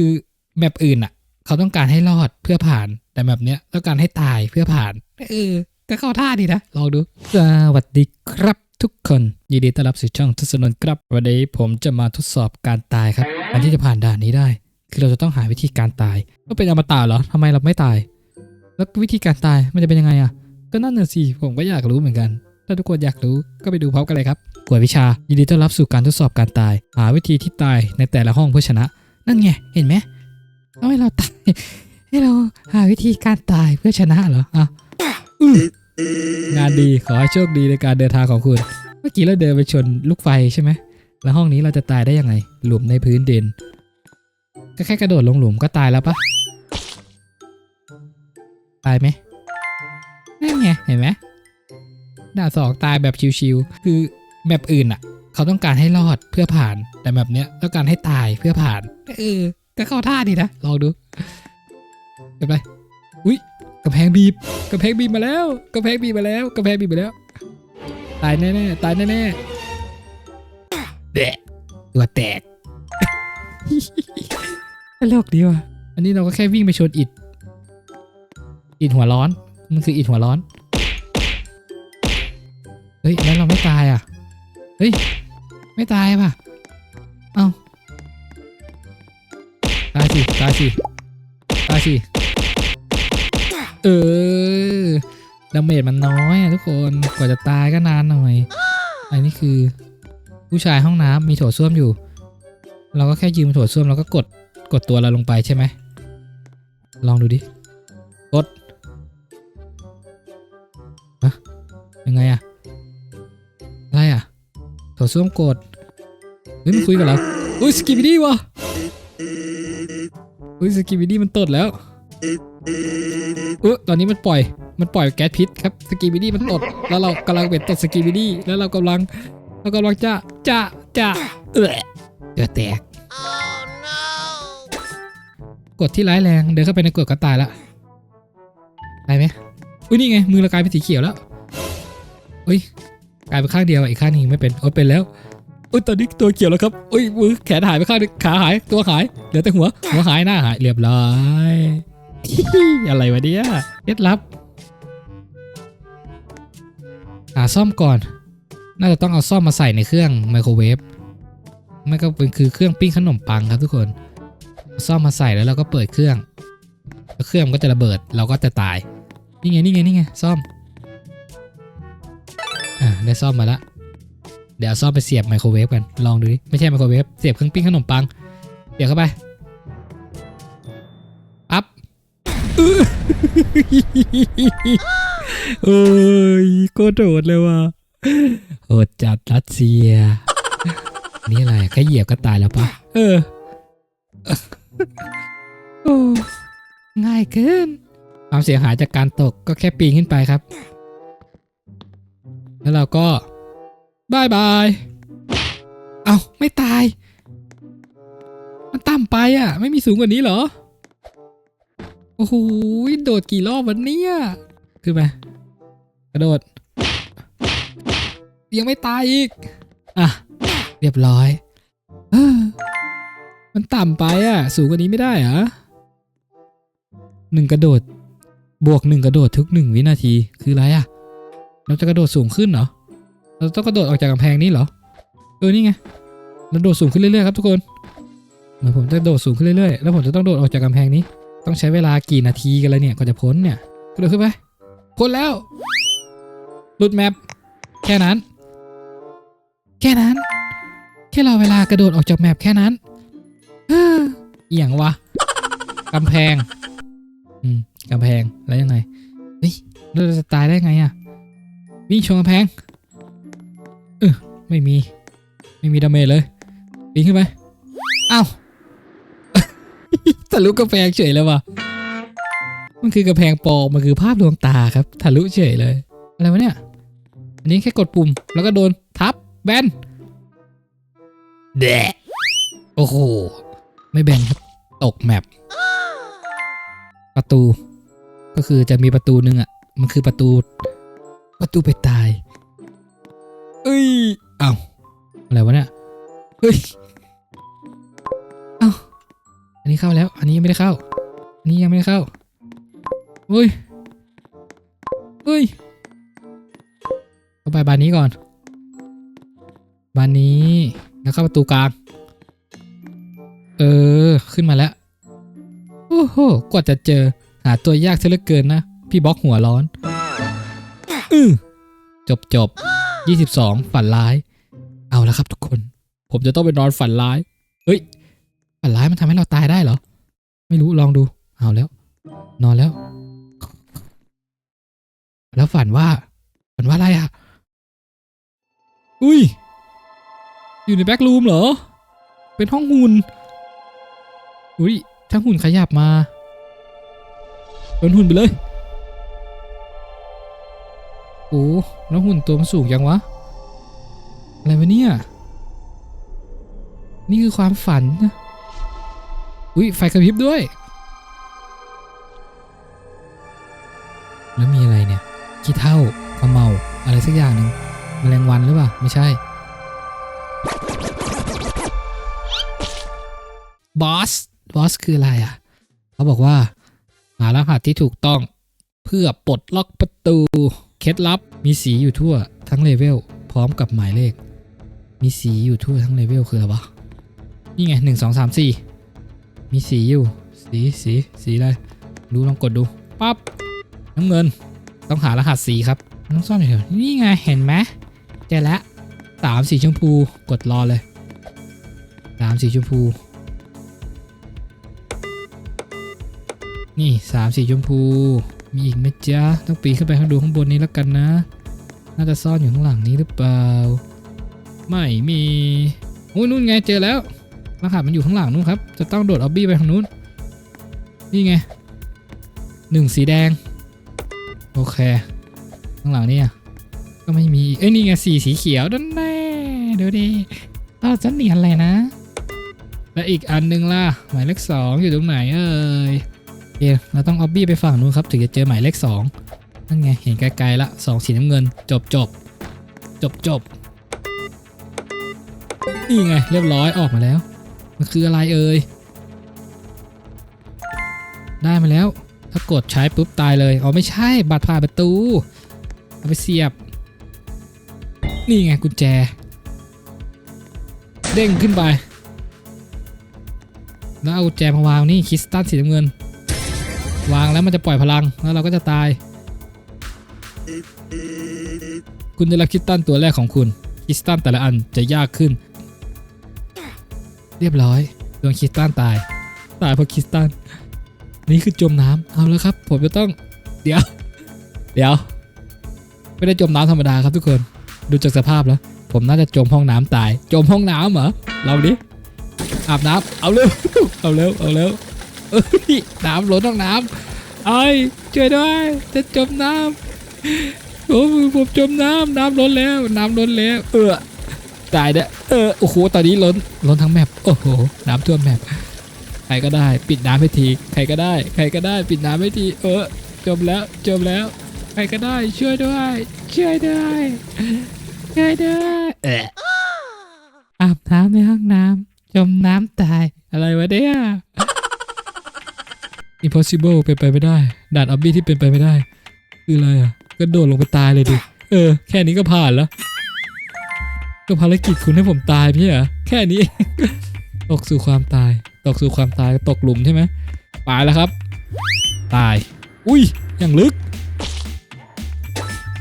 คือแมปอื่นอะ เขาต้องการให้รอดเพื่อผ่าน แต่แบบเนี้ยต้องการให้ตายเพื่อผ่านเออก็เข้าท่าดีนะลองดูสวัสดีครับทุกคนยินดีต้อนรับสู่ช่องทศนนครับ วันนี้ผมจะมาทดสอบการตายครับ อันที่จะผ่านด่านนี้ได้ คือเราจะต้องหาวิธีการตายก็เป็นอมตะเหรอทำไมเราไม่ตาย แล้ววิธีการตายมันจะเป็นยังไงอะก็นั่นน่ะสิผมก็อยากรู้เหมือนกัน ถ้าทุกคนอยากรู้ก็ไปดูพร้อมกันเลยครับกวดวิชายินดีต้อนรับสู่การทดสอบการตาย หาวิธีที่ตายในแต่ละห้องเพื่อชนะ นั่นไง เห็นไหมเอาให้เราตายให้เราหาวิธีการตายเพื่อชนะเหรออะอื้องานดีขอให้โชคดีในการเดินทางของคุณ เมื่อกี้เราเดินไปชนลูกไฟใช่ไหมแล้วห้องนี้เราจะตายได้ยังไง หลุมในพื้นดิน ก็แค่กระโดดลงหลุมก็ตายแล้วปะตายไหมนั่นไงเห็นไหมด่าสองตายแบบชิวๆคือแบบอื่นอะ เขาต้องการให้รอดเพื่อผ่าน แต่แบบเนี้ยต้องการให้ตายเพื่อผ่านเออก็เข้าท่าดีนะลองดูไปไปอุ้ยกระแพงบีบกระแพงบีบมาแล้วกระแพงบีบมาแล้วกระแพงบีบมาแล้ว ตายแน่ๆตายแน่ๆแดะตัวแตกตลกดีว่ะอันนี้เราก็แค่วิ่งไปชนอิดอิดหัวร้อน มันคืออิดหัวร้อน เฮ้ย แล้วเราไม่ตายอะ เฮ้ย ไม่ตายป่ะ เอ้าตายสิตายสิตายสิ เออดาเมจมันน้อยอะทุกคน กว่าจะตายก็นานหน่อย อันนี้คือ ผู้ชายห้องน้ำมีโถส้วมอยู่ เราก็แค่ยืมโถส้วมแล้วก็กดกดตัวเราลงไปใช่ไหม ลองดูดิ กด ฮะ ยังไงอะอะ ส้วมกดเฮ้ยมันคุยกับเราอุ้ยสกิบิดี้วะอุ้ยสกิบิดี้มันตดแล้วเออตอนนี้มันปล่อย มันปล่อยแก๊สพิษครับสกีบิดี้มันตด แล้วเรากำลังเป็นตดสกีบิดี้แล้วเรากำลังเรากำลังจะจะจะเออเดือดแตกกดที่ร้ายแรงเดินเข้าไปในกดก็ตายละตายไหมอุ้ยนี่ไงมือเรากลายเป็นสีเขียวแล้วอุ้ย กลายเป็นข้างเดียวอะอีกข้างนึงไม่เป็นโอ้เป็นแล้วอุ้ยตอนนี้ตัวเขียวแล้วครับอุ้ยมือแขนหายไปข้างหนึงขาหายตัวหายเหลือแต่หัวหัวหายหน้าหายเรียบร้อยอะไรวะเนี่ยเคล็ดลับหาซ่อมก่อน น่าจะต้องเอาซ่อมมาใส่ในเครื่องไมโครเวฟไม่ก็เป็นคือเครื่องปิ้งขนมปังครับทุกคนซ่อมมาใส่แล้วเราก็เปิดเครื่อง เครื่องมันก็จะระเบิดเราก็จะตาย นี่ไงนี่ไงนี่ไงซ่อม อะได้ซ่อมมาละเดี๋ยวซ่อมไปเสียบไมโครเวฟกัน ลองดูดิ ไม่ใช่ไมโครเวฟ เสียบเครื่องปิ้งขนมปัง เสียบเข้าไปปั๊บอื้อเอ้ยโคตรโหดเลยว่ะโหดจัดรัสเซีย นี่อะไรแค่เหยียบก็ตายแล้วปะเออโอ้ง่ายเกินความเสียหายจากการตกก็แค่ปีนขึ้นไปครับ แล้วเราก็บายบาย เอาไม่ตาย มันต่ำไปอะ ไม่มีสูงกว่านี้เหรอ โอ้โหโดดกี่รอบวันนี้ขึ้นไปกระโดด ยังไม่ตายอีก อะ เรียบร้อยอมันต่ำไปอะ สูงกว่านี้ไม่ได้เหรอหนึ่งกระโดด บวกหนึ่งกระโดดทุกหนึ่งวินาทีคืออะไรอะ เราจะกระโดดสูงขึ้นเหรอ เราต้องกระโดดออกจากกำแพงนี้เหรอ เออ นี่ไง เราโดดสูงขึ้นเรื่อยๆครับทุกคน เหมือนผมจะโดดสูงขึ้นเรื่อยๆ แล้วผมจะต้องโดดออกจากกำแพงนี้ ต้องใช้เวลากี่นาทีกันเลยเนี่ยกว่าจะพ้นเนี่ย กระโดดขึ้นไป พ้นแล้วหลุดแมปแค่นั้น แค่นั้น แค่รอเวลากระโดดออกจากแมปแค่นั้นเอเอียงวะกำแพง อืมกำแพง แล้วยังไง เฮ้ย เราจะตายได้ไงอะ วิ่งชนกำแพงเออไม่มี ไม่มีดาเมจเลยปีนขึ้นไปเอ้าทะลุกำแพงเฉยเลยว่ะมันคือกระแพงปอมมันคือภาพดวงตาครับทะลุเฉยเลย อะไรวะเนี่ย อันนี้แค่กดปุ่ม แล้วก็โดนทับแบนแดะโอ้โห ไม่แบนครับ ตกแมปประตู ก็คือจะมีประตูหนึ่งอะ มันคือประตู ประตูไปตาย เอ้ย เอ้าอะไรวะเนี่ย เฮ้ย เอ้า อันนี้เข้าแล้ว อันนี้ยังไม่ได้เข้า อันนี้ยังไม่ได้เข้าเฮ้ยเฮ้ยเข้าไปบานนี้ก่อน บานนี้ แล้วเข้าประตูกลาง เออ ขึ้นมาแล้ว โอ้โห กว่าจะเจอ หาตัวยากเสียเหลือเกินนะ พี่บล็อกหัวร้อน อือจบจบ22ฝันร้าย เอาละครับทุกคน ผมจะต้องไปนอนฝันร้าย เฮ้ย ฝันร้ายมันทำให้เราตายได้เหรอ ไม่รู้ลองดู เอาแล้ว นอนแล้ว แล้วฝันว่า ฝันว่าอะไรอะ อุ้ย อยู่ในแบ็กรูมเหรอ เป็นห้องหุ่น อุ้ยถ้าหุ่นขยับมาโดนหุ่นไปเลย โอ้แล้วหุ่นตัวมันสูงยังวะ อะไรวะเนี่ย นี่คือความฝันนะอุ้ยไฟกระพริบด้วย แล้วมีอะไรเนี่ยขี้เท่าขมเมาอะไรสักอย่างหนึ่งแมลงวันหรือเปล่า ไม่ใช่ บอส บอสคืออะไรอะ เขาบอกว่า หารหัสที่ถูกต้องเพื่อปลดล็อกประตู เคล็ดลับมีสีอยู่ทั่วทั้งเลเวลพร้อมกับหมายเลข มีสีอยู่ทั่วทั้งเลเวลคืออะไรวะนี่ไงหนึ่งสองสามสี่มีสีอยู่ สีสีสีอะไรดูลองกดดูปั๊บน้ำเงิน ต้องหารหัสสีครับต้องซ่อนอยู่แถวนี่ไงเห็นไหมเจอแล้วสามสีชมพูกดรอเลยสามสีชมพู นี่สามสีชมพู มีอีกไหมจ๊ะต้องปีนขึ้นไปข้างดูข้างบนนี้แล้วกันนะ น่าจะซ่อนอยู่ข้างหลังนี้หรือเปล่า ไม่มีโอ้ยนู่นไงเจอแล้วรหัสมันอยู่ข้างหลังนู่นครับ จะต้องโดดออบบี้ไปทางนู้น นี่ไงหนึ่งสีแดง โอเค ข้างหลังนี่ก็ไม่มี เอ้ยนี่ไงสีสีเขียวนั่นแน่ดูดิอ้าจะเนียนเลยนะ และอีกอันหนึงล่ะ หมายเลขสองอยู่ตรงไหนเอ่ย เคเราต้องออบบี้ไปฝั่งนู้นครับ ถึงจะเจอหมายเลขสองนั่นไง เห็นไกลๆละสองสีน้ำเงิน จบจบจบจบนี่ไง เรียบร้อยออกมาแล้ว มันคืออะไรเอ่ยได้มาแล้ว ถ้ากดใช้ปุ๊บตายเลยอ๋อไม่ใช่บัตรผ่านประตู เอาไปเสียบ นี่ไงกุญแจ เด้งขึ้นไป แล้วเอากุญแจมาวางนี่คริสตัลสีน้ำเงิน วางแล้วมันจะปล่อยพลังแล้วเราก็จะตาย คุณได้รับคิสตัลตัวแรกของคุณคิสตัลแต่ละอันจะยากขึ้น เรียบร้อยโดนคิสตัลตาย ตายเพราะคิสตัลนี่คือจมน้ำเอาแล้วครับ ผมจะต้องเดี๋ยว เดี๋ยว ไม่ได้จมน้ำธรรมดาครับทุกคน ดูจากสภาพแล้ว ผมน่าจะจมห้องน้ำตาย จมห้องน้ำเหรอลองดิอาบน้ำเอาเร็วเอาเร็วเอาเร็ว น้ำล้นห้องน้ำไอ้ยช่วยด้วยจะจมน้ำโอ้ยผมจมน้ำน้ำล้นแล้ว น้ำล้นแล้ว เออตายเด้อเออโอ้โหตอนนี้ล้นล้นทั้งแมปโอ้โห น้ำท่วมแมปใครก็ได้ ปิดน้ำให้ที ใครก็ได้ ใครก็ได้ ปิดน้ำให้ที เออจมแล้วจมแล้ว ใครก็ได้ช่วยด้วยช่วยด้วยช่วยด้วยเอออาบน้ำในห้องน้ำจมน้ำตายอะไรวะเนี่ย impossible เป็นไปไม่ได้ด่านออบบี้ที่เป็นไปไม่ได้ คืออะไรอะก็โดดลงไปตายเลยดิ เออ แค่นี้ก็ผ่านแล้ว ก็ภารกิจคุณให้ผมตายพี่เหรอแค่นี้ ตกสู่ความตาย ตกสู่ความตายตกหลุมใช่ไหมตายแล้วครับ ตาย อุ้ยอย่างลึก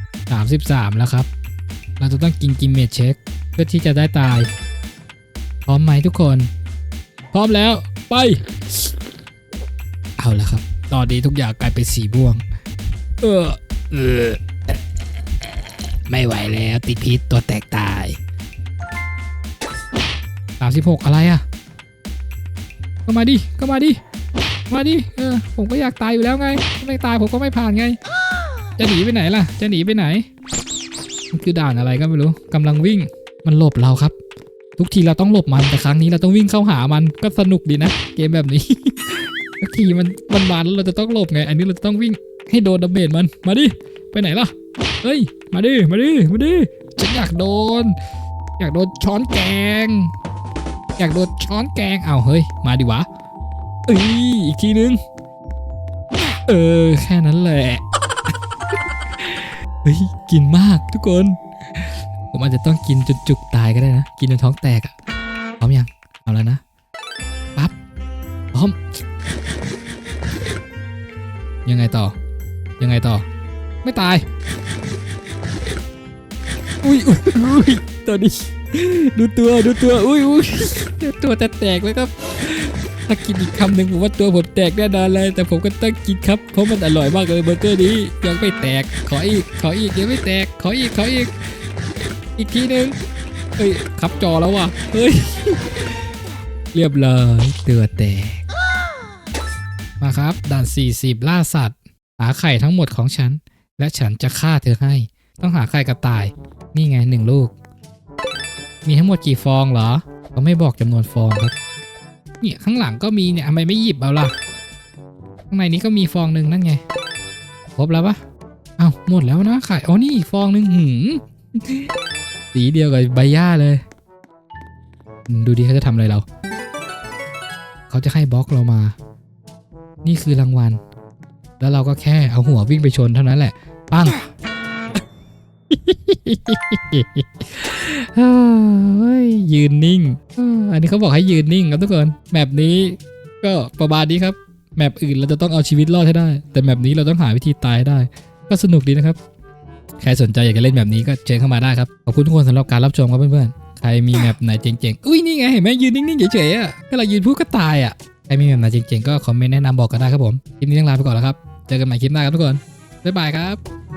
33 แล้วครับ เราจะต้องกินกิมเมจเช็ค เพื่อที่จะได้ตาย พร้อมไหมทุกคน พร้อมแล้วไป เอาละครับ ตอนนี้ทุกอย่างกลายเป็นสีม่วง เออเออไม่ไหวแล้วติดพิษตัวแตกตาย 36 อะไรอะก็มาดิก็มาดิ มาดิ เออ ผมก็อยากตายอยู่แล้วไง ไม่ตายผมก็ไม่ผ่านไง จะหนีไปไหนล่ะ จะหนีไปไหน มันคือด่านอะไรก็ไม่รู้กำลังวิ่ง มันหลบเราครับ ทุกทีเราต้องหลบมัน แต่ครั้งนี้เราต้องวิ่งเข้าหามัน ก็สนุกดีนะ เกมแบบนี้ ทุกทีมันมันมาแล้วเราจะต้องหลบไง อันนี้เราจะต้องวิ่งให้โดนดาเมจมัน มาดิ ไปไหนล่ะ เฮ้ย มาดิ มาดิ มาดิ ฉันอยากโดน อยากโดนช้อนแกง อยากโดนช้อนแกง เอาวเฮ้ย มาดิวะเอ้ย อีกทีนึง เออ แค่นั้นแหละ เฮ้ย กินมากทุกคน ผมอาจจะต้องกินจนจุกตายก็ได้นะ กินจนท้องแตกอะพร้อมยัง เอาแล้วนะ ปั๊บ พร้อม ยังไงต่อ ยังไงต่อ ไม่ตาย อุ้ยอุ้ยตัวนี้ ดูตัวดูตัว อุ้ยอุ้ยตัวจะแตกไหมครับถ้ากินอีกคำหนึ่งผมว่าตัวผมแตกแน่นอนเลย แต่ผมก็ต้องกินครับ เพราะมันอร่อยมากเลยเบอร์เกอร์นี้ยังไม่แตก ขออีก ขออีกยังไม่แตก ขออีก ขออีก อีกทีหนึ่งเฮ้ยขับจอแล้วว่ะ เฮ้ย เรียบร้อยตัวแตก มาครับ ด่าน 40 ล่าสัตว์ หาไข่ทั้งหมดของฉัน และฉันจะฆ่าเธอให้ ต้องหาไข่กระต่าย นี่ไงหนึ่งลูก มีทั้งหมดกี่ฟองเหรอเขาไม่บอกจำนวนฟองครับเนี่ยข้างหลังก็มีเนี่ยทำไมไม่หยิบเอาล่ะ ข้างในนี้ก็มีฟองหนึ่งนั่นไง ครบแล้วปะเอ้าหมดแล้วนะไข่อ๋อนี่อีกฟองหนึ่งหืมสีเดียวกับใบหญ้าเลย ดูดิเขาจะทำอะไรเรา เขาจะให้บล็อกเรามา นี่คือรางวัล แล้วเราก็แค่เอาหัววิ่งไปชนเท่านั้นแหละ ปังยืนนิ่ง อันนี้เขาบอกให้ยืนนิ่งครับทุกคน แมปนี้ก็ประมาณนี้ครับ แมปอื่นเราจะต้องเอาชีวิตรอดให้ได้ แต่แมปนี้เราต้องหาวิธีตายได้ ก็สนุกดีนะครับ ใครสนใจอยากจะเล่นแบบนี้ก็เชิญเข้ามาได้ครับ ขอบคุณทุกคนสำหรับการรับชมครับเพื่อนๆ ใครมีแมปไหนเจ๋งๆ อุ้ยนี่ไงเห็นไหมยืนนิ่งๆเฉยๆอะถ้าเรายืนพูดก็ตายอะ ครมีแบบไหนเจ๋งๆก็คอมเมนต์แนะนำบอกกันได้ครับผมคลิปนี้ต้องลาไปก่อนแล้วครับ เจอกันใหม่คลิปหน้าครับทุกคนบ๊ายบายครับ